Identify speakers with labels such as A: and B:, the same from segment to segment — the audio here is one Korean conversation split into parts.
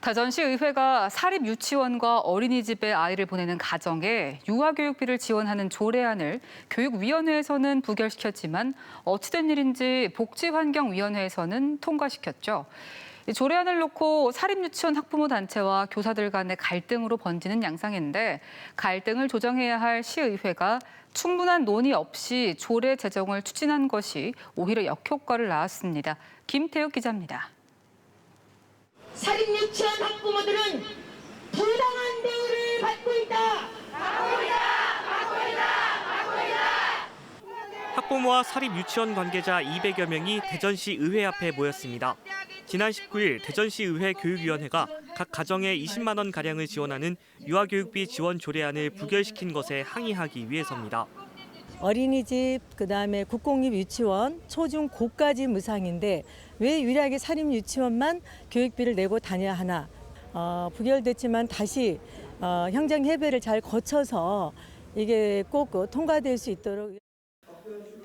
A: 대전시 의회가 사립 유치원과 어린이집에 아이를 보내는 가정에 유아교육비를 지원하는 조례안을 교육위원회에서는 부결시켰지만 어찌된 일인지 복지환경위원회에서는 통과시켰죠. 이 조례안을 놓고 사립유치원 학부모 단체와 교사들 간의 갈등으로 번지는 양상인데 갈등을 조정해야 할 시의회가 충분한 논의 없이 조례 제정을 추진한 것이 오히려 역효과를 낳았습니다. 김태욱 기자입니다.
B: 사립 유치원 학부모들은 부당한 대우를 받고 있다.
C: 학부모와 사립 유치원 관계자 200여 명이 대전시 의회 앞에 모였습니다. 지난 19일 대전시 의회 교육위원회가 각 가정에 20만 원 가량을 지원하는 유아교육비 지원 조례안을 부결시킨 것에 항의하기 위해서입니다.
D: 어린이집, 그다음에 국공립 유치원, 초중 고까지 무상인데 왜 유일하게 사립 유치원만 교육비를 내고 다녀야 하나? 어, 부결됐지만 다시 어, 형장 협의를 잘 거쳐서 이게 꼭 어, 통과될 수 있도록.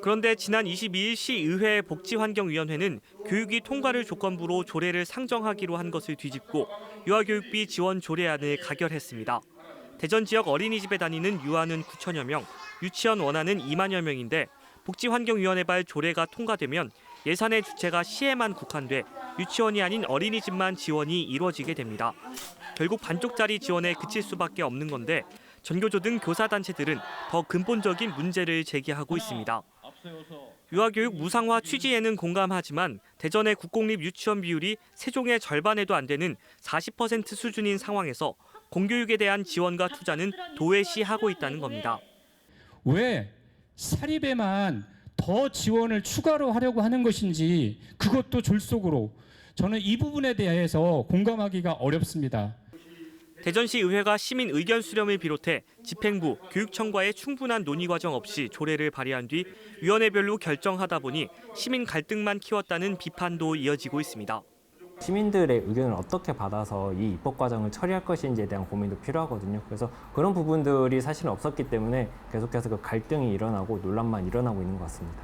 C: 그런데 지난 22일 시의회 복지환경위원회는 교육위 통과를 조건부로 조례를 상정하기로 한 것을 뒤집고 유아교육비 지원 조례안을 가결했습니다. 대전 지역 어린이집에 다니는 유아는 9천여 명, 유치원 원하는 2만여 명인데 복지환경위원회발 조례가 통과되면 예산의 주체가 시에만 국한돼 유치원이 아닌 어린이집만 지원이 이루어지게 됩니다. 결국 반쪽짜리 지원에 그칠 수밖에 없는 건데 전교조 등 교사단체들은 더 근본적인 문제를 제기하고 있습니다. 유아교육 무상화 취지에는 공감하지만 대전의 국공립 유치원 비율이 세종의 절반에도 안 되는 40% 수준인 상황에서 공교육에 대한 지원과 투자는 도외시 하고 있다는 겁니다.
E: 왜 사립에만 더 지원을 추가로 하려고 하는 것인지 그것도 졸속으로 저는 이 부분에 대해서 공감하기가 어렵습니다.
C: 대전시 의회가 시민 의견 수렴을 비롯해 집행부, 교육청과의 충분한 논의 과정 없이 조례를 발의한 뒤 위원회별로 결정하다 보니 시민 갈등만 키웠다는 비판도 이어지고 있습니다.
F: 시민들의 의견을 어떻게 받아서 이 입법 과정을 처리할 것인지에 대한 고민도 필요하거든요. 그래서 그런 부분들이 사실은 없었기 때문에 계속해서 그 갈등이 일어나고 논란만 일어나고 있는 것 같습니다.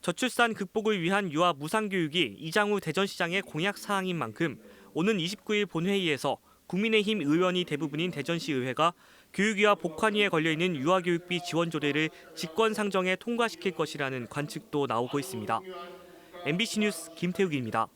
C: 저출산 극복을 위한 유아 무상 교육이 이장우 대전시장의 공약 사항인 만큼 오는 29일 본회의에서 국민의힘 의원이 대부분인 대전시 의회가 교육위와 복환위에 걸려있는 유아교육비 지원 조례를 직권상정에 통과시킬 것이라는 관측도 나오고 있습니다. MBC 뉴스 김태욱입니다.